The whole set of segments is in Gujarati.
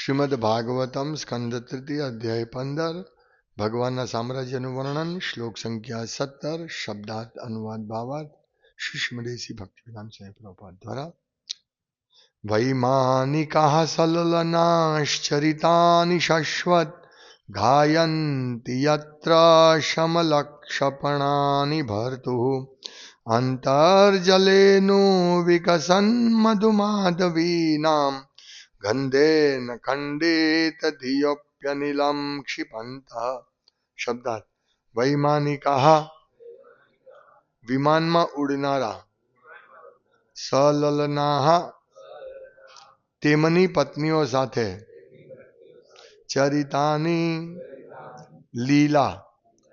શ્રીમદ ભાગવતમ સ્કંદ તૃતીય અધ્યાય પંદર ભગવાનના સામ્રાજ્યનું વર્ણન શ્લોક સંખ્યા સત્તર શબ્દાર્થ અનુવાદ ભાવાર્થ શ્રી સ્મરેશી ભક્તિવિધાન સ્વામી પ્રભુપાદ દ્વારા વૈમાનિકાહ સલલનાશ્ચરિતાનિ શાશ્વત ગાયન્તિ યત્ર શમલક્ષપણાનિ ભર્તુઃ અંતર્જલેનો વિકસન મધુમાધવીનામ ગંધેન ખંડિત ધિયોપ્યનિલમ ક્ષિપંત શબ્દાર્થ વૈમાનિકા વિમાનમાં ઉડનારા સલલનાહ તેમની પત્નીઓ સાથે ચરિતાની લીલા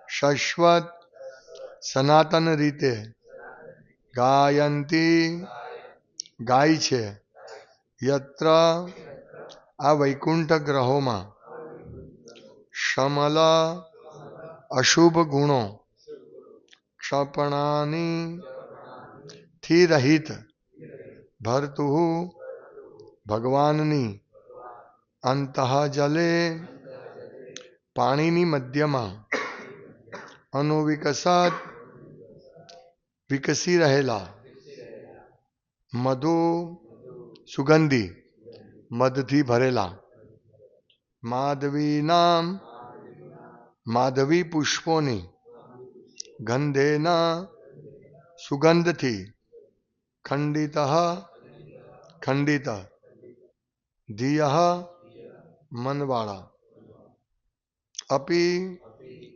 શશ્વત સનાતન રીતે ગાયંતી ગાય છે યત્ર આ વૈકુંઠ ગ્રહોમાં શમલ, અશુભ ગુણો ક્ષપણાની થી રહિત ભરતુ ભગવાનની અંતઃ જલે પાણીની મધ્યમાં અનુવિકસત વિકસી રહેલા મધુ સુગંધી મધથી ભરેલા માધવી નામ માધવી પુષ્પોની ગંધેના સુગંધથી ખંડિત ખંડિત ધિય મનવાળા અપી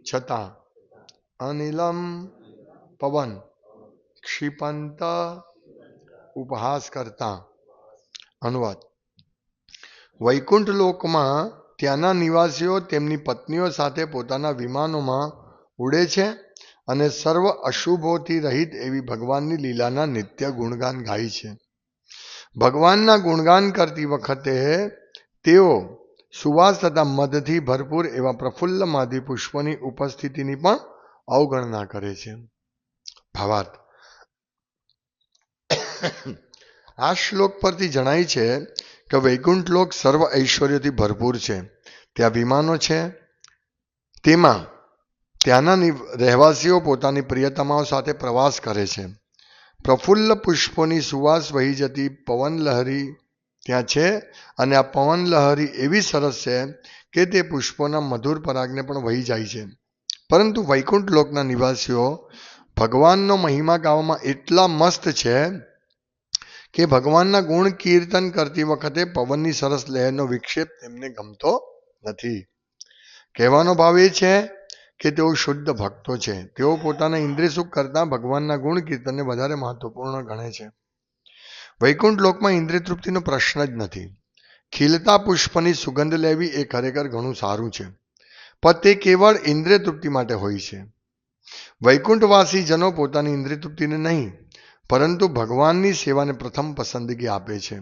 છતાં અનિલમ પવન ક્ષિપંત ઉપહાસ કરતા અનુવાદ. વૈકુંઠ લોકમાં ત્યાંના નિવાસીઓ તેમની પત્નીઓ સાથે પોતાના વિમાનોમાં ઉડે છે અને સર્વ અશુભોથી રહિત એવી ભગવાનની લીલાના નિત્ય ગુણગાન ગાય છે. ભગવાનના ગુણગાન કરતી વખતે તેઓ સુવાસ તથા મધથી ભરપૂર એવા પ્રફુલ્લ માધી પુષ્પોની ઉપસ્થિતિની પણ અવગણના કરે છે. ભાવાર્થ. આ શ્લોક પરથી જણાય છે કે વૈકુંઠ લોક સર્વ ઐશ્વર્યથી ભરપૂર છે. ત્યાં વિમાનો છે. તેમાં ત્યાંના રહેવાસીઓ પોતાની પ્રિયતમાઓ સાથે પ્રવાસ કરે છે. પ્રફુલ્લ પુષ્પોની સુવાસ વહી જતી પવન લહરી ત્યાં છે અને આ પવન લહરી એવી સરસ છે કે તે પુષ્પોના મધુર પરાગને પણ વહી જાય છે. પરંતુ વૈકુંઠ લોકના નિવાસીઓ ભગવાનનો મહિમા ગાવામાં એટલા મસ્ત છે કે ભગવાનના ગુણ કીર્તન કરતી વખતે પવનની સરસ લહેરનો વિક્ષેપ તેમને ગમતો નથી. કહેવાનો ભાવ એ છે કે તેઓ શુદ્ધ ભક્તો છે. તેઓ પોતાના ઇન્દ્રિય સુખ કરતા ભગવાનના ગુણ કીર્તનને વધારે મહત્વપૂર્ણ ગણે છે. વૈકુંઠ લોકમાં ઇન્દ્રિય તૃપ્તિનો પ્રશ્ન જ નથી. ખીલતા પુષ્પની સુગંધ લેવી એ ખરેખર ઘણું સારું છે. પણ તે કેવળ ઇન્દ્રિય તૃપ્તિ માટે હોય છે. વૈકુંઠવાસી જનો પોતાની ઇન્દ્રિય તૃપ્તિને નહીં પરંતુ ભગવાનની સેવાને પ્રથમ પસંદગી આપે છે.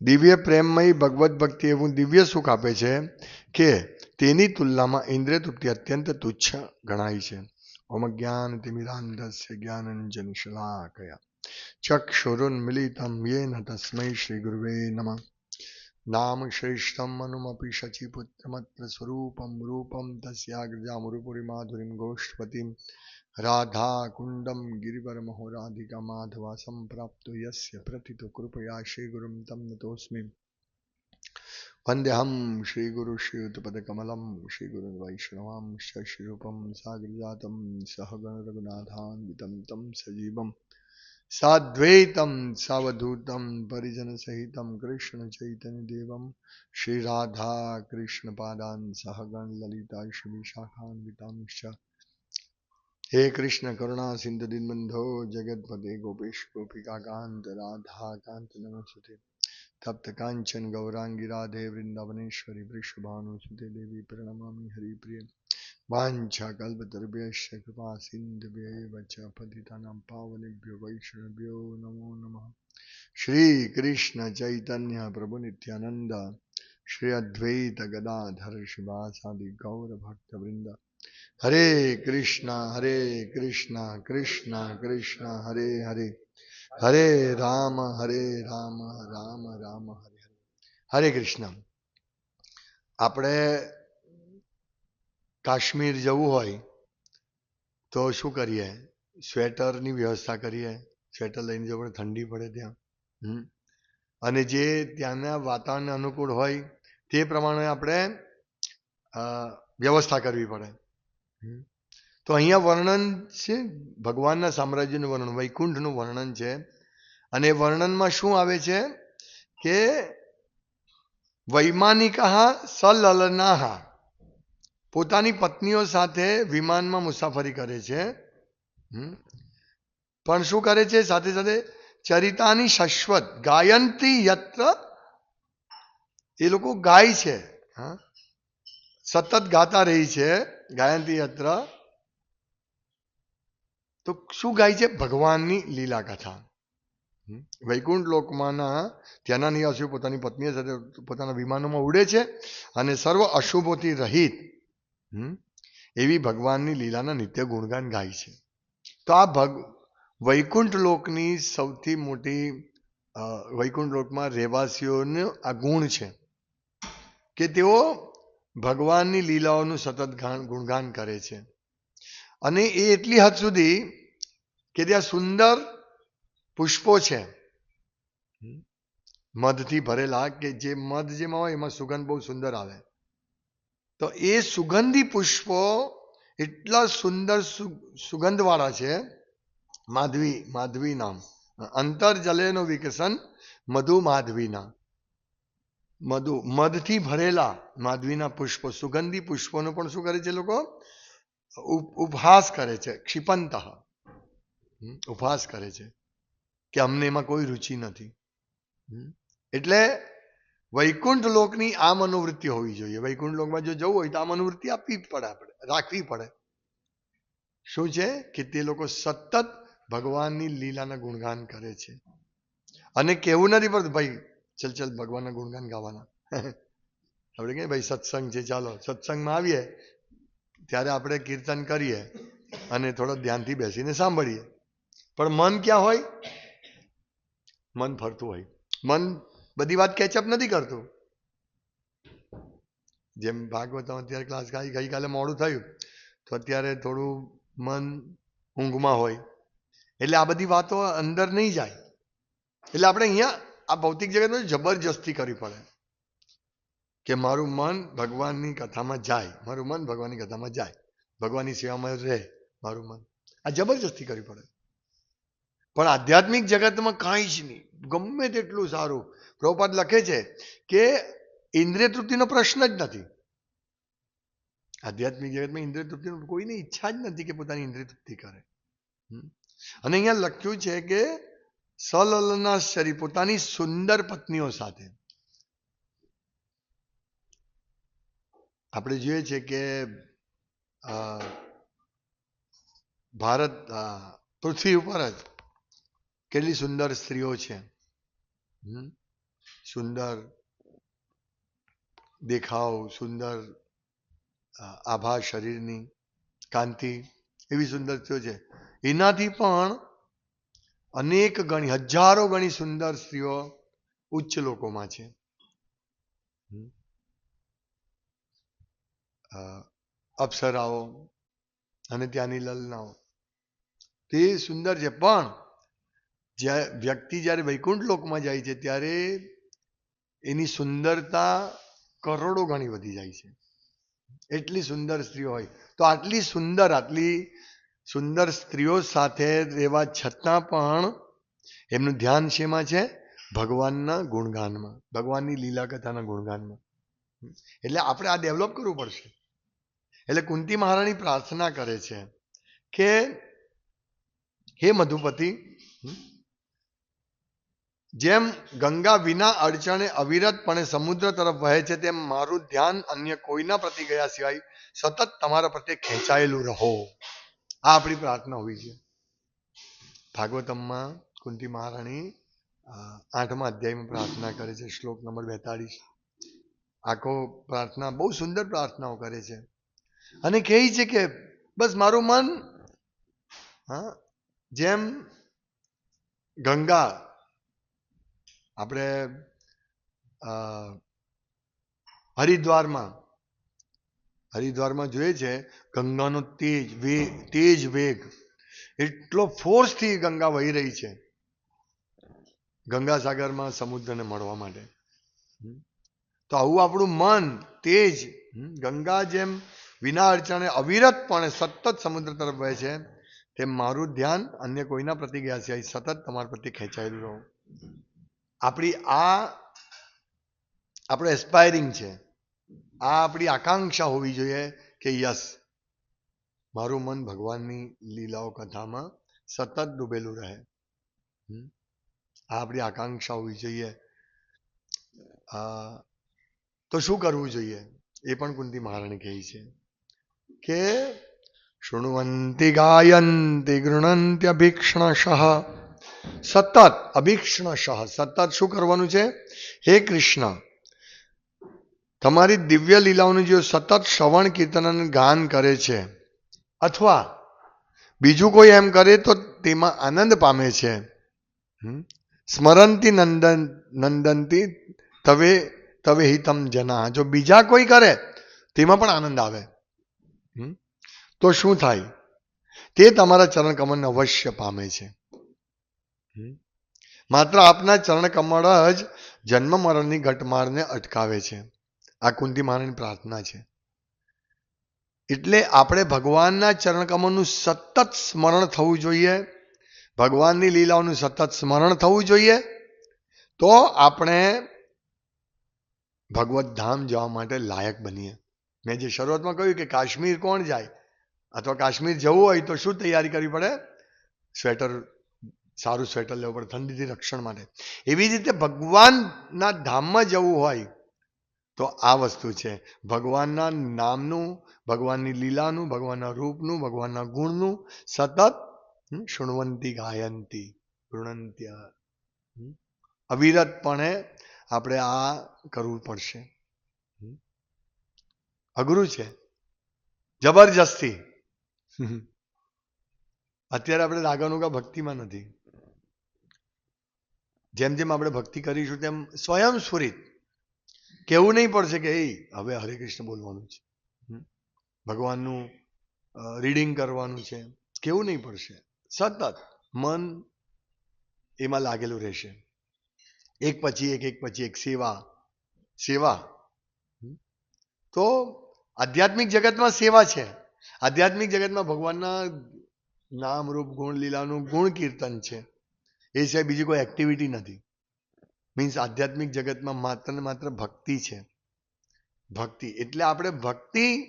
દિવ્ય પ્રેમમય ભગવત ભક્તિ એવું દિવ્ય સુખ આપે છે કે તેની તુલનામાં ઇન્દ્રિય તૃપ્તિ અત્યંત તુચ્છ ગણાય છે. ઓમ જ્ઞાન તિમિરાંધસ્ય જ્ઞાનંજન શલાકયા ચક્ષુરુન્મિલિતમ યેન તસ્મૈ શ્રી ગુરવે નમઃ. નામ શ્રેષ્ઠમ મનુમપી શચીપુત્રમત્ર સ્વરૂપમ રૂપમ તસ્યાગ્રજામુરુપુરી માધુરીમ ગોષ્ઠપતિમ રાધા કુંડમ ગિરિવરમહો રાધિકા માધવા સંપ્રાપ્તો યસ્ય પ્રથિતો કૃપયા શ્રી ગુરુમ તમ નતોસ્મિ વંદ્યહમ શ્રી ગુરુ શ્રીયુતપદકમલમ શ્રી ગુરુ વૈષ્ણવામ શ્રીરૂપમ સાગરજાતમ સહગણ રઘુનાથાન્વિતમ તમ સજીવમ સાદ્વૈતમ સાવધૂતમ પરિજન સહિતમ કૃષ્ણ ચૈતન્ય દેવમ શ્રી રાધા કૃષ્ણ પાદાન સહગણ લલિતા શ્રી શાખાન્વિતાંશ હે કૃષ્ણ કરુણા સિંધુ દિનબંધો જગતપતે ગોપેશ ગોપિકા કાંત રાધા કાંત નમસ્તે. તપ્ત કાંચન ગૌરાંગી રાધે વૃંદાવનેશ્વરી વૃષભાનુસુતે દેવી પ્રણમામી હરિપ્રિય. વાંછા કલ્પતર્ભ્યશ્ચ કૃપા સિંધુભ્યૈવ ચ પતિતાનાં પાવનેભ્યો વૈષ્ણવ્યો નમો નમઃ. શ્રી કૃષ્ણ ચૈતન્ય પ્રભુ નિત્યાનંદ, શ્રી અદ્વૈત ગદાધર શિવાસાદિ ગૌર હરે કૃષ્ણ હરે કૃષ્ણ કૃષ્ણ કૃષ્ણ, હરે હરે. હરે રામ હરે રામ રામ રામ, હરે હરે. હરે કૃષ્ણ. આપણે કાશ્મીર જવું હોય તો શું કરીએ? સ્વેટરની વ્યવસ્થા કરીએ. સ્વેટર લઈને જવું ઠંડી પડે ત્યાં. અને જે ત્યાંના વાતાવરણને અનુકૂળ હોય તે પ્રમાણે આપણે વ્યવસ્થા કરવી પડે. તો અહીંયા વર્ણન છે, ભગવાનના સામ્રાજ્યનું વર્ણન, વૈકુંઠનું વર્ણન છે. અને વર્ણનમાં શું આવે છે કે વૈમાનિકા સલલનાહા. પોતાની પત્નીઓ સાથે વિમાનમાં મુસાફરી કરે છે. પણ શું કરે છે? સાથે સાથે ચરિતાની શાશ્વત, ગાયંતી યત્ર એ લોકો ગાય છે. હા. સતત ગાતા રહી છે, ગાયંતી યત્ર. તો શું ગાય છે? ભગવાનની લીલા કથા વૈકુંઠ લોકમાંના ત્યાંના નિવાસીઓ પોતાની પત્નીઓ સાથે પોતાના વિમાનોમાં ઉડે છે અને સર્વ અશુભોથી રહિત એવી ભગવાનની લીલાના નિત્ય ગુણગાન ગાય છે. તો આ ભગ, વૈકુંઠ લોકની સૌથી મોટી વૈકુંઠ લોકમાં રહેવાસીઓનો આ ગુણ છે કે તેઓ ભગવાનની લીલાઓનું સતત ગુણગાન કરે છે. અને એ એટલી હદ સુધી કે ત્યાં સુંદર પુષ્પો છે. મધથી ભરેલા કે જે મધ જેમાં હોય એમાં સુગંધ બહુ સુંદર આવે. તો એ સુગંધી પુષ્પો એટલા સુંદર સુગંધવાળા છે, માધવી માધવી નામ અંતર જલેનો વિકસન મધુ માધવીના મધુ, મધથી ભરેલા માધવીના પુષ્પો, સુગંધી પુષ્પોનો પણ શું કરે છે લોકો? ઉપ- ઉપહાસ કરે છે, ક્ષિપંત. ઉપહાસ કરે છે કે અમને એમાં કોઈ રુચિ નથી. એટલે વૈકુંઠ લોકની આ મનોવૃત્તિ હોવી જોઈએ. વૈકુંઠ લોકમાં જો જવું હોય તો આ મનોવૃત્તિ આપવી પડે આપણે, રાખવી પડે. શું છે? કે તે લોકો સતત ભગવાનની લીલાના ગુણગાન કરે છે. અને કેવું નથી પડતું? ભાઈ ચલ ચલ, ભગવાનના ગુણગાન ગાવાના. આપણે કહીએ, ભાઈ, સત્સંગ છે, ચાલો, સત્સંગમાં આવીએ. ત્યારે આપણે કીર્તન કરીએ અને થોડો ધ્યાનથી બેસીને સાંભળીએ. પણ મન ક્યાં હોય? મન ફરતું હોય. મન બધી વાત કેચઅપ નથી કરતું. જેમ ભાગવતમાં અત્યારે ક્લાસ ગઈ, ગઈકાલે મોડું થયું, તો અત્યારે થોડું મન ઊંઘમાં હોય. એટલે આ બધી વાતો અંદર નહીં જાય. એટલે આપણે અહીંયા આ ભૌતિક જગતમાં જબરજસ્તી કરવી પડે. કે મારું મન ભગવાનની કથામાં જાય. મારું મન ભગવાનની કથામાં જાય. ભગવાનની સેવામાં રહે મારું મન. આ જબરજસ્તી કરવી પડે. પણ આધ્યાત્મિક જગતમાં કાંઈ જ નહીં. ગમે તેટલું સારું. પ્રભુપાદ લખે છે કે ઇન્દ્રિય તૃપ્તિનો પ્રશ્ન જ નથી. આધ્યાત્મિક જગતમાં ઇન્દ્રિય તૃપ્તિનો કોઈની ઈચ્છા જ નથી કે પોતાની ઇન્દ્રિય તૃપ્તિ કરે. અને અહીંયા લખ્યું છે કે સલલના પોતાની સુંદર પત્નીઓ સાથે. આપણે જોઈએ છે કે ભારત પૃથ્વી ઉપર જ કેટલી સુંદર સ્ત્રીઓ છે? સુંદર દેખાવ, સુંદર આભા, શરીરની કાંતિ એવી સુંદર સ્ત્રીઓ છે. એનાથી પણ અનેક ગણી, હજારો ગણી સુંદર સ્ત્રીઓ ઉચ્ચ લોકોમાં છે. અપ્સરાઓ અને ત્યાંની લલનાઓ. તે સુંદર છે. પણ વ્યક્તિ જ્યારે વૈકુંઠ લોકમાં જાય છે, ત્યારે એની સુંદરતા કરોડો ગણી વધી જાય છે. એટલી સુંદર સ્ત્રીઓ હોય. તો આટલી સુંદર, આટલી સુંદર સ્ત્રીઓ સાથે રહેવા છતાં પણ એમનું ધ્યાન શેમાં છે? ભગવાનના ગુણગાનમાં, ભગવાનની લીલા કથાના ગુણગાનમાં. એટલે આપણે આ ડેવલપ કરવું પડશે. એટલે કુંતી મહારાણી પ્રાર્થના કરે છે કે, હે મધુપતિ, જેમ ગંગા વિના અડચણે અવિરતપણે સમુદ્ર તરફ વહે છે, તેમ મારું ધ્યાન અન્ય કોઈના પ્રતિ ગયા સિવાય સતત તમારા પ્રત્યે ખેંચાયેલું રહો. આ આપણી પ્રાર્થના હોવી છે ભાગવતમમાં કુંતી મહારાણી આઠમા અધ્યાયમાં પ્રાર્થના કરે છે, શ્લોક નંબર બેતાળીસ. આખો પ્રાર્થના, બહુ સુંદર પ્રાર્થનાઓ કરે છે. અને કહે છે કે, બસ મારું મન, હા, જેમ ગંગા, આપણે હરિદ્વારમાં હરિદ્વારમાં જોઈએ છે, ગંગાનો તેજ વેગ તેજ વેગ. એટલો ફોર્સથી ગંગા વહી રહી છે. ગંગાસાગરમાં સમુદ્રને મળવા માટે. તો આવું આપણું મન, તેજ ગંગા જેમ વિના અડચણે અવિરતપણે સતત સમુદ્ર તરફ વહે છે, તેમ મારું ધ્યાન અન્ય કોઈના પ્રતિ ગયા છે. સતત તમારા પ્રતિ ખેંચાયેલું રહો. આપણી આ, આપણે એસ્પાયરિંગ છે. આ આપણી આકાંક્ષા હોવી જોઈએ કે યસ, મારું મન ભગવાનની લીલાઓ કથામાં સતત ડૂબેલું રહે. આ આપણી આકાંક્ષા હોવી જોઈએ. તો શું કરવું જોઈએ? એ પણ કુંતી મહારાણી કહે છે કે શૃણવંતી ગાયંતી ગૃણંત્ય ભીક્ષણશઃ સતત અભીક્ષણશઃ, સતત શું કરવાનું છે? હે કૃષ્ણ તમારી દિવ્ય લીલાઓનું જે સતત શ્રવણ કીર્તન ગાન કરે છે, અથવા બીજું કોઈ એમ કરે તો તેમાં આનંદ પામે છે. સ્મરણથી નંદન નંદનતી તવે તવે હિતમ જના. જો બીજા કોઈ કરે, તેમાં પણ આનંદ આવે. તો શું થાય? તે તમારા ચરણ કમળને અવશ્ય પામે છે. માત્ર આપના ચરણ કમળ જ જન્મ મરણની ઘટમાળને અટકાવે છે. આ કુંતી માની પ્રાર્થના છે. એટલે આપણે ભગવાનના ચરણકમોનું સતત સ્મરણ થવું જોઈએ, ભગવાનની લીલાઓનું સતત સ્મરણ થવું જોઈએ, તો આપણે ભગવત ધામ જવા માટે લાયક બનીએ. મેં જે શરૂઆતમાં કહ્યું કે કાશ્મીર કોણ જાય? અથવા કાશ્મીર જવું હોય તો શું તૈયારી કરવી પડે? સ્વેટર, સારું સ્વેટર લેવું પડે, ઠંડીથી રક્ષણ માટે. એવી રીતે ભગવાનના ધામમાં જવું હોય તો આ વસ્તુ છે. ભગવાનના નામનું, ભગવાનની લીલાનું, ભગવાનના રૂપનું, ભગવાનના ગુણનું સતત શૃણવંતી, ગાયંતી ગૃણંત્ય અવિરતપણે આપણે આ કરવું પડશે. અઘરું છે. જબરજસ્તી. અત્યારે આપણે રાગાનુગા ભક્તિમાં નથી. જેમ જેમ આપણે ભક્તિ કરીશું તેમ સ્વયં સ્ફુરિત કેવું નહીં પડશે કે એ હવે હરે કૃષ્ણ બોલવાનું છે. ભગવાનનું રીડિંગ કરવાનું છે. કેવું નહીં પડશે. સતત મન એમાં લાગેલું રહેશે. એક પછી એક એક પછી એક સેવા સેવા. તો આધ્યાત્મિક જગતમાં સેવા છે. આધ્યાત્મિક જગતમાં ભગવાનના નામ રૂપ ગુણ લીલાનું ગુણ કીર્તન છે. એ સિવાય બીજી કોઈ એક્ટિવિટી નથી. મીન્સ આધ્યાત્મિક જગતમાં માત્ર ને માત્ર ભક્તિ છે. ભક્તિ. એટલે આપણે ભક્તિ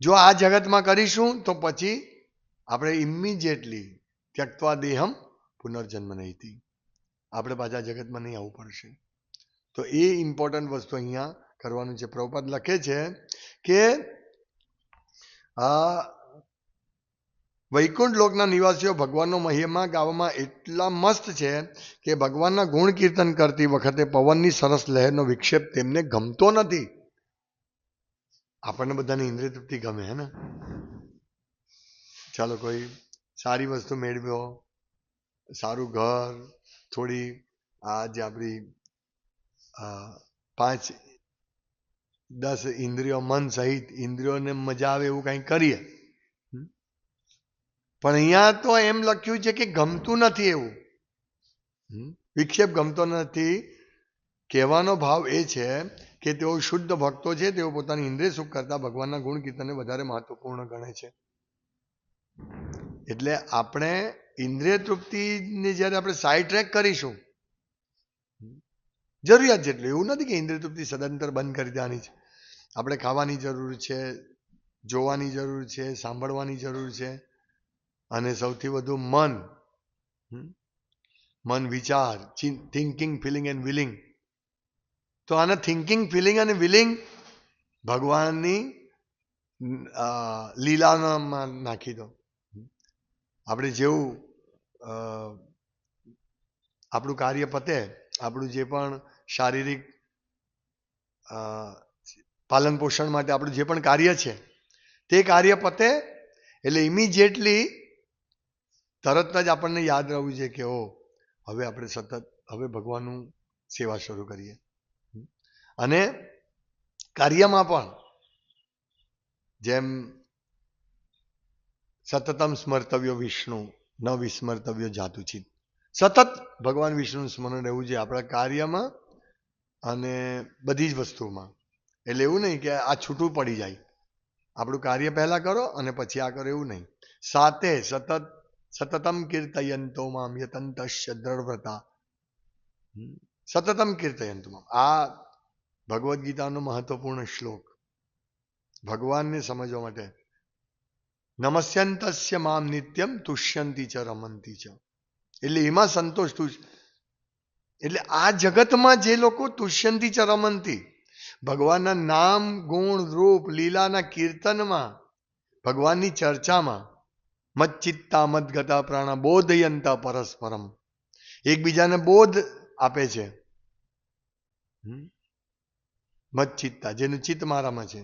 જો આ જગતમાં કરીશું, તો પછી આપણે ઇમિજિએટલી ત્યક્તવા દેહમ પુનર્જન્મ નહીં આપણે પાછા જગતમાં નહીં આવવું પડશે. તો એ ઇમ્પોર્ટન્ટ વસ્તુ અહીંયા કરવાનું છે. પ્રભુપાદ લખે છે કે આ વૈકુંઠ લોકના નિવાસીઓ ભગવાનનો મહિમા ગાવામાં એટલા મસ્ત છે કે ભગવાનના ગુણ કીર્તન કરતી વખતે પવનની સરસ લહેરનો વિક્ષેપ તેમને ગમતો નથી આપણને બધાને ઇન્દ્રિય તૃપ્તિ ગમે, હે ને ચાલો કોઈ સારી વસ્તુ મેળવ્યો, સારું ઘર, થોડી આ જે આપણી પાંચ દસ ઇન્દ્રિયો મન સહિત ઇન્દ્રિયોને મજા આવે એવું કંઈ કરીએ? પણ અહીંયા તો એમ લખ્યું છે કે ગમતું નથી એવું. વિક્ષેપ ગમતો નથી. કહેવાનો ભાવ એ છે કે તેઓ શુદ્ધ ભક્તો છે, તેઓ પોતાની ઇન્દ્રિય સુખ કરતા ભગવાનના ગુણ કીર્તનને વધારે મહત્વપૂર્ણ ગણે છે. એટલે આપણે ઇન્દ્રિય તૃપ્તિને જ્યારે આપણે સાઈડ ટ્રેક કરીશું, જરૂરિયાત જેટલું, એવું નથી કે ઇન્દ્રિય તૃપ્તિ સદંતર બંધ કરી દેવાની છે. આપણે ખાવાની જરૂર છે, જોવાની જરૂર છે, સાંભળવાની જરૂર છે. અને સૌથી વધુ મન? મન વિચાર થિંકિંગ ફિલિંગ એન્ડ વિલિંગ તો આના થિંકિંગ ફિલિંગ અને વિલિંગ ભગવાનની લીલામાં નાખી દો. આપણે જેવું આપણું કાર્ય પતે, આપણું જે પણ શારીરિક પાલન પોષણ માટે આપણું જે પણ કાર્ય છે, તે કાર્ય પતે, એટલે ઇમિજિએટલી તરત જ આપણને યાદ રહેવું છે કે ઓ હવે આપણે સતત, હવે ભગવાનનું સેવા શરૂ કરીએ. અને કાર્યમાં પણ જેમ સતતમ સ્મર્તવ્ય વિષ્ણુ, ન વિસ્મર્તવ્ય જાતુચિત સતત ભગવાન વિષ્ણુનું સ્મરણ રહેવું જોઈએ આપણા કાર્યમાં અને બધી જ વસ્તુમાં. એટલે એવું નહીં કે આ છૂટું પડી જાય. આપણું કાર્ય પહેલાં કરો અને પછી આ કરો, એવું નહીં. સાથે સતત સતતમ કીર્તયંતો મામ યતંતશ્ય દ્રઢવ્રતા હમ. સતતમ કીર્તયંતો મામ આ ભગવદ્ ગીતાનો મહત્વપૂર્ણ શ્લોક। ભગવાનને સમજવા માટે નમસ્યંતસ્ય મામ નિત્યમ તુષ્યંતી ચ રમંતી ચ। એટલે એમાં સંતોષ તુષ એટલે આ જગતમાં જે લોકો તુષ્યંતી ચ રમંતી, ભગવાનના નામ, ગુણ, રૂપ, લીલાના કીર્તનમાં, ભગવાનની ચર્ચામાં મચ્ચિત્તા મદગતા, પ્રાણા બોધયંતા પરસ્પરમ. એકબીજાને બોધ આપે છે? મચ્ચિત્તા જેનું ચિત્ત મારામાં છે.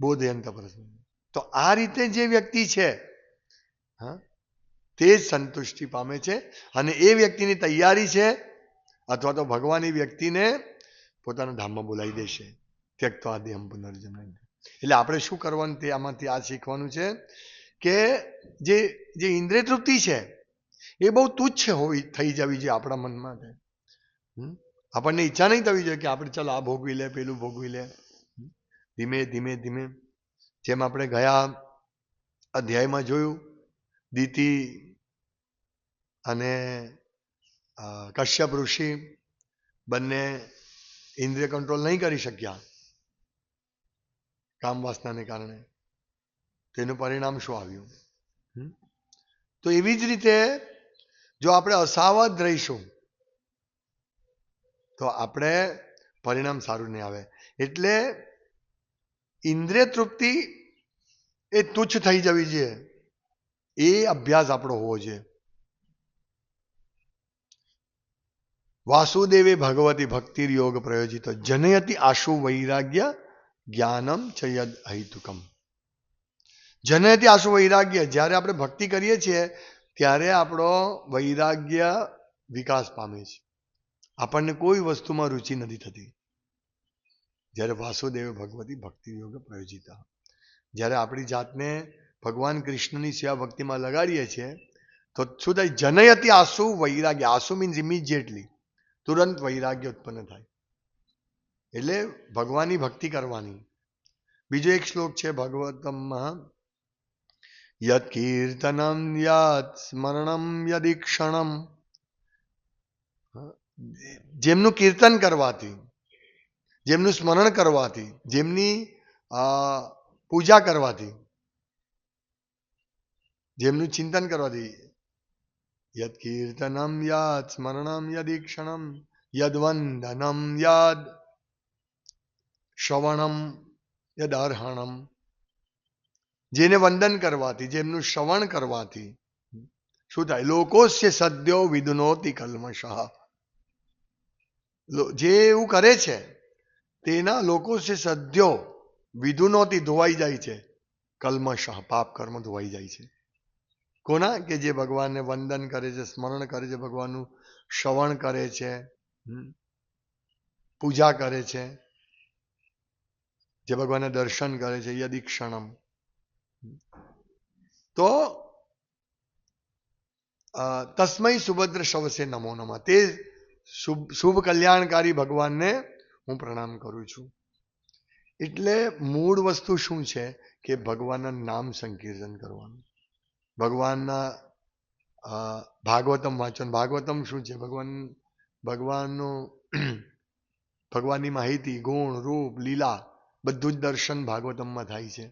બોધયંતા પરસ્પરમ. તો આ રીતે જે વ્યક્તિ છે, હા, તે જ સંતુષ્ટિ પામે છે અને એ વ્યક્તિની તૈયારી છે અથવા તો ભગવાન વ્યક્તિને પોતાના ધામમાં બોલાવી દેશે. ત્યક્તો આદેહમ પુનર્જન્મ એટલે આપણે શું કરવાનું તે આમાંથી આ શીખવાનું છે? કે જે જે ઇન્દ્રિય તૃપ્તિ છે, એ બહુ તુચ્છ હોવી થઈ જવી જોઈએ આપણા મનમાં હમ? આપણને ઈચ્છા નહીં થવી જોઈએ કે આપણે ચાલો આ ભોગવી લે, પેલું ભોગવી લે. ધીમે ધીમે ધીમે. જેમ આપણે ગયા અધ્યાયમાં જોયું, દીતિ અને કશ્યપ ઋષિ બંને ઇન્દ્રિય કંટ્રોલ નહીં કરી શક્યા. કામ વાસનાને કારણે. તેનું પરિણામ શું આવ્યું? તો એવી જ રીતે જો આપણે અસાવધ રહીશું તો આપણે પરિણામ સારું નહીં આવે. એટલે ઇન્દ્રિય તૃપ્તિ એ તુચ્છ થઈ જવી જોઈએ એ અભ્યાસ આપણો હોવો જોઈએ વાસુદેવે ભગવતી ભક્તિ યોગ પ્રયોજિત જનયતિ આશુ વૈરાગ્ય જ્ઞાનમ ચયદ હૈતુકમ. અહિતુકમ જનયતિ આશુ વૈરાગ્ય? જ્યારે આપણે ભક્તિ કરીએ છીએ, ત્યારે આપણો વૈરાગ્ય વિકાસ પામે છે. આપણને કોઈ વસ્તુમાં રુચિ નથી થતી. જ્યારે વાસુદેવ ભગવતી ભક્તિ યોગ પ્રયોજિતા જ્યારે આપણી જાતને ભગવાન કૃષ્ણની સેવા ભક્તિમાં લગાડીએ છીએ, તો શું થાય? જનયતિ આસુ વૈરાગ્ય. આસુ મીન્સ ઇમિજિએટલી તુરંત વૈરાગ્ય ઉત્પન્ન થાય. એટલે ભગવાનની ભક્તિ કરવાની. બીજો એક શ્લોક છે, ભગવતમમાં યત કીર્તનમ યત સ્મરણમ યદીક્ષણમ જેમનું કીર્તન કરવાથી, જેમનું સ્મરણ કરવાથી, જેમની પૂજા કરવાથી, જેમનું ચિંતન કરવાથી યદ કીર્તનમ યાદ સ્મરણમ યદીક્ષણમ, યદવંદનમ યદ, શ્રવણમ યદ અર્હણમ જેને વંદન કરવાથી, જેમનું શ્રવણ કરવાથી. શું થાય? લોકોસ્ય સદ્યો વિદુનોતિ કલ્મશ. જે એવું કરે છે, તેના લોકોસ્ય સદ્યો વિદુનોતી ધોવાઈ જાય છે. કલ્મશ, પાપ કર્મ ધોવાઈ જાય છે. કોના? કે જે ભગવાનને વંદન કરે છે, સ્મરણ કરે છે, ભગવાનનું શ્રવણ કરે છે પૂજા કરે છે, જે ભગવાનને દર્શન કરે છે, યદિક્ષણમ. તો તસ્મય સુભદ્ર શવસે નમો નમઃ. તે શુભ કલ્યાણકારી ભગવાનને હું પ્રણામ કરું છું. એટલે મૂળ વસ્તુ શું છે? કે ભગવાનના નામ સંકીર્તન કરવાનું. ભગવાનના ભાગવતમ વાંચન ભાગવતમ શું છે? ભગવાન, ભગવાનનો, ભગવાનની માહિતી, ગુણ, રૂપ, લીલા, બધું જ દર્શન ભાગવતમમાં થાય છે.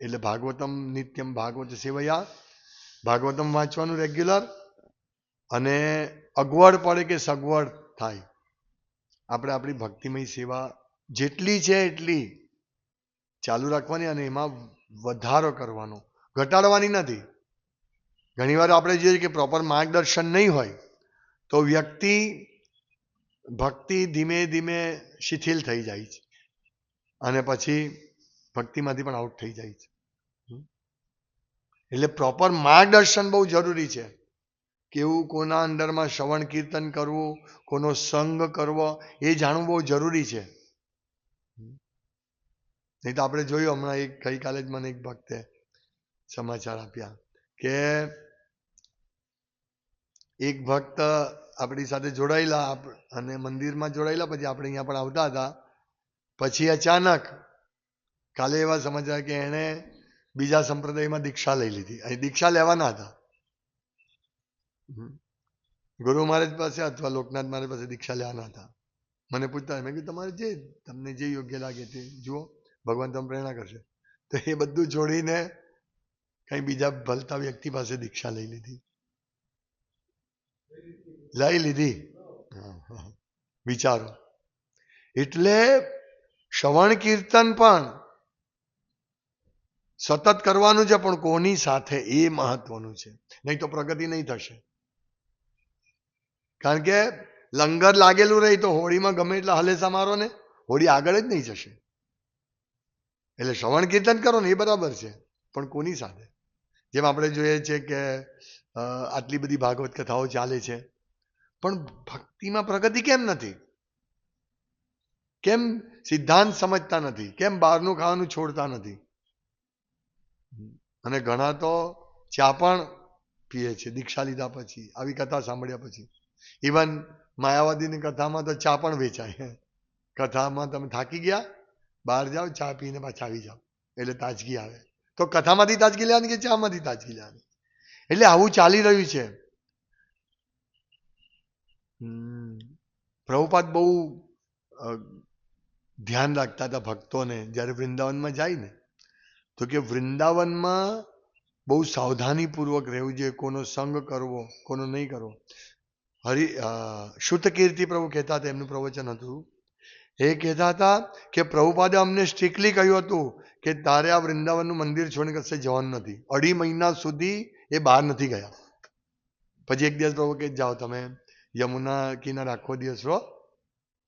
એટલે ભાગવતમ નિત્યમ ભાગવત સેવયા, ભાગવતમ વાંચવાનું રેગ્યુલર અને અગવડ પડે કે સગવડ થાય. આપણે આપણી ભક્તિમય સેવા જેટલી છે એટલી ચાલુ રાખવાની અને એમાં વધારો કરવાનો. ઘટાડવાની નથી. ઘણીવાર આપણે જોઈએ કે પ્રોપર માર્ગદર્શન નહીં હોય, તો વ્યક્તિ, ભક્તિ ધીમે ધીમે શિથિલ થઈ જાય છે. અને પછી ભક્તિમાંથી પણ આઉટ થઈ જાય છે. એટલે પ્રોપર માર્ગદર્શન બહુ જરૂરી છે કેવું કોના અંદરમાં શ્રવણ કીર્તન કરવું, કોનો સંગ કરવો, એ જાણવું બહુ જરૂરી છે. નહીં તો આપણે જોયું હમણાં એક, ગઈકાલે જ મને એક ભક્તે સમાચાર આપ્યા કે એક ભક્ત આપણી સાથે જોડાયેલા અને મંદિરમાં જોડાયેલા, પછી આપણે અહીંયા પણ આવતા હતા. પછી અચાનક કાલે એવા સમજ્યા કે એણે બીજા સંપ્રદાયમાં દીક્ષા લઈ લીધી. અહીં દીક્ષા લેવાના હતા. ગુરુ મહારાજ પાસે અથવા લોકનાથ મહારાજ પાસે દીક્ષા લેવાના હતા. મને પૂછતા મેં કીધું, તમારે જે, તમને જે યોગ્ય લાગે તે જુઓ, ભગવાન તમને પ્રેરણા કરશે. તો એ બધું જોડીને કઈ બીજા ભલતા વ્યક્તિ પાસે દીક્ષા લઈ લીધી. લઈ લીધી. વિચારો. એટલે શ્રવણ કીર્તન પણ સતત કરવાનું છે, પણ કોની સાથે? એ મહત્વનું છે. નહીં તો પ્રગતિ નહીં થશે. કારણ કે લંગર લાગેલું રહી, તો હોળીમાં ગમે એટલા હલેસા મારો ને, હોળી આગળ જ નહીં જશે. એટલે શ્રવણ કીર્તન કરો ને, એ બરાબર છે. પણ કોની સાથે? જેમ આપણે જોઈએ છે કે આટલી બધી ભાગવત કથાઓ ચાલે છે. પણ ભક્તિમાં પ્રગતિ કેમ નથી? કેમ સિદ્ધાંત સમજતા નથી? કેમ બહારનું ખાવાનું છોડતા નથી? અને ઘણા તો ચા પણ પીએ છે, દીક્ષા લીધા પછી, આવી કથા સાંભળ્યા પછી. ઇવન માયાવાદીની કથામાં તો ચા પણ વેચાય. કથામાં તમે થાકી ગયા, બહાર જાઓ, ચા પીને પાછા આવી જાઓ. એટલે તાજગી આવે. તો કથામાંથી તાજગી લેવાની કે ચામાંથી તાજગી લેવાની? એટલે આવું ચાલી રહ્યું છે. પ્રભુપાદ બહુ ધ્યાન રાખતા હતા ભક્તોને. જ્યારે વૃંદાવનમાં જાય ને તો કે વૃંદાવનમાં બહુ સાવધાનીપૂર્વક રહેવું જોઈએ, કોનો સંગ કરવો, કોનો નહીં કરવો. હરિ શુદ્ધ કીર્તિ પ્રભુ કહેતા હતા, એમનું પ્રવચન હતું. એ કહેતા હતા કે પ્રભુપાદે અમને સ્ટ્રિક્ટલી કહ્યું હતું કે તારે આ વૃંદાવનનું મંદિર છોડીને કશે જવાનું નથી. અઢી મહિના સુધી એ બહાર નથી ગયા. પછી એક દિવસ પ્રભુ કે જાઓ તમે યમુના કિનારે આખો દિવસ રહો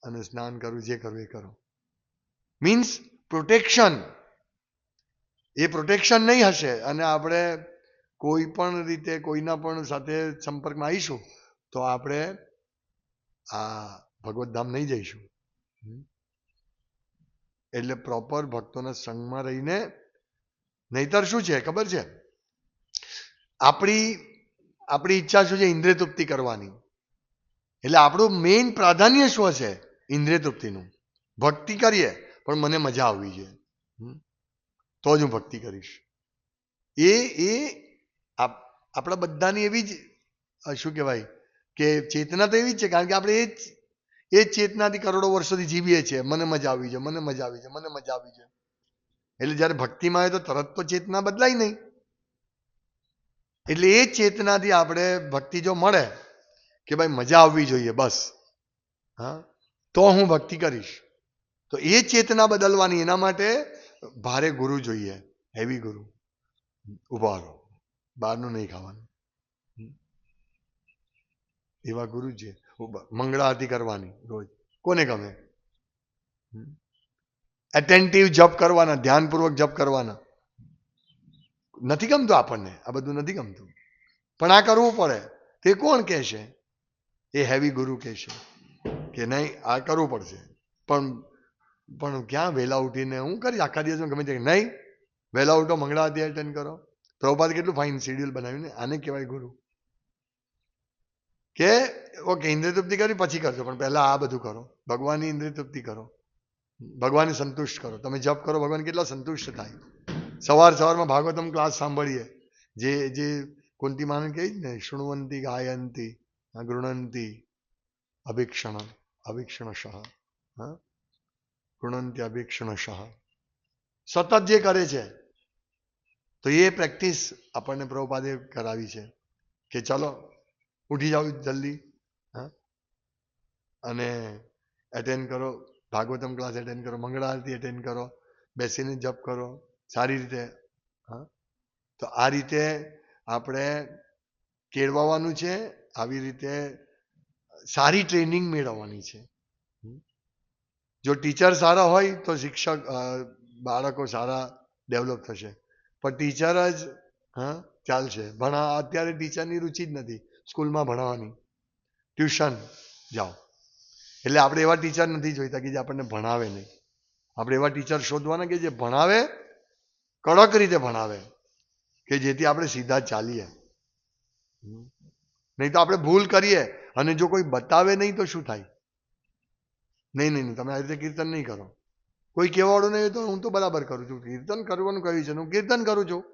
અને સ્નાન કરવું જે કરવું એ કરો. મીન્સ પ્રોટેક્શન એ પ્રોટેક્શન નહીં હશે. અને આપણે કોઈ પણ રીતે કોઈના પણ સાથે સંપર્કમાં આવીશું, તો આપણે આ ભગવદ્ધામ નહીં જઈશું. એટલે પ્રોપર ભક્તોના સંગમાં રહીને નહીતર શું છે? ખબર છે? આપણી આપણી ઈચ્છા શું છે? ઇન્દ્રિય તૃપ્તિ કરવાની. એટલે આપણું મેઇન પ્રાધાન્ય શું છે ઇન્દ્રિય તૃપ્તિનું. ભક્તિ કરીએ, પણ મને મજા આવવી હમ. તો જ હું ભક્તિ કરીશ. એ એ આપણા બધાની એવી જ શું કહેવાય, કે ચેતના તો એવી જ છે, કારણ કે આપણે એ જ એ જ ચેતનાથી કરોડો વર્ષોથી જીવીએ છીએ. મને મજા આવી છે, મને મજા આવી છે, મને મજા આવી છે. એટલે જ્યારે ભક્તિમાં આવે તો તરત તો ચેતના બદલાય નહીં. એટલે એ ચેતનાથી આપણે ભક્તિ જો મળે, કે ભાઈ મજા આવવી જોઈએ, બસ. હા? તો હું ભક્તિ કરીશ. તો એ ચેતના બદલવાની એના માટે ભારે ગુરુ જોઈએ હેવી ગુરુ. ઊભા રહો. બહારનું નહીં ખાવાનું. એવા ગુરુ છે. મંગળા આરતી કરવાની રોજ. કોને ગમે? એટેન્ટિવ જપ કરવાના, ધ્યાનપૂર્વક જપ કરવાના. નથી ગમતું આપણને. આ બધું નથી ગમતું. પણ આ કરવું પડે. તે કોણ કહેશે? એ હેવી ગુરુ કહેશે કે નહીં, આ કરવું પડશે. પણ પણ ક્યાં વહેલા ઉઠીને હું કરીશ? આખા દિવસમાં ગમે તે નહીં. વહેલા ઉઠો મંગળા આરતી અટેન્ડ કરો. પ્રભુપાદ કેટલું ફાઇન શેડ્યુલ બનાવ્યું ને? આને કહેવાય ગુરુ. કે ઓકે ઇન્દ્રિય તૃપ્તિ કરી, પછી કરજો. પણ પહેલા આ બધું કરો. ભગવાનની ઇન્દ્રિય તૃપ્તિ કરો. ભગવાનને સંતુષ્ટ કરો. તમે જપ કરો, ભગવાન કેટલા સંતુષ્ટ થાય. સવાર સવારમાં ભાગવતમ ક્લાસ સાંભળીએ. જે જે કુંતી માને કહી ને, શૃણવંતી ગાયંતી ગૃણંતી અભિક્ષણ શહ હા? ગૃણંતી અભિક્ષણશઃ સતત જે કરે છે તો એ પ્રેક્ટિસ આપણને પ્રભુપાદે કરાવી છે કે ચલો ઉઠી જાઓ જલ્દી, હા? અને એટેન્ડ કરો, ભાગવતમ ક્લાસ એટેન્ડ કરો, મંગળા આરતી એટેન્ડ કરો, બેસીને જપ કરો, સારી રીતે, હા? તો આ રીતે આપણે કેળવવાનું છે, આવી રીતે સારી ટ્રેનિંગ મેળવવાની છે. જો ટીચર સારા હોય તો શિક્ષક બાળકો સારા ડેવલપ થશે. પણ ટીચર જ, હા, ચાલશે. ભણા, અત્યારે ટીચરની રુચિ જ નથી. સ્કૂલમાં ભણાવવાની. ટ્યુશન જાઓ. એટલે આપણે એવા ટીચર નથી જોઈતા કે જે આપણને ભણાવે નહીં. આપણે એવા ટીચર શોધવાના કે જે ભણાવે, કડક રીતે ભણાવે, કે જેથી આપણે સીધા ચાલીએ. નહીં તો આપણે ભૂલ કરીએ. અને જો કોઈ બતાવે નહીં તો શું થાય? નહીં નહીં તમે આ રીતે કીર્તન નહીં કરો. કોઈ કહેવાડું નહીં તો હું તો બરાબર કરું છું. કીર્તન કરવાનું કહ્યું છે હું કીર્તન કરું છું.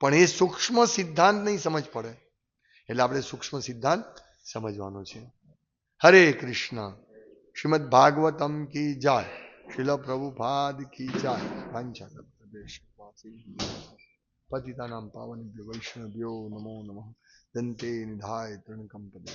પણ એ સૂક્ષ્મ સિદ્ધાંત નહીં સમજ પડે. એટલે આપણે સૂક્ષ્મ સિદ્ધાંત સમજવાનો છે. હરે કૃષ્ણ, શ્રીમદ ભાગવતમ કી જાય શિલ પ્રભુપાદ કી જાય પતિતાનામ પાવનેભ્યો વૈષ્ણવ્યો નમો નમઃ. દંતે નિધાય તૃણકમ પદે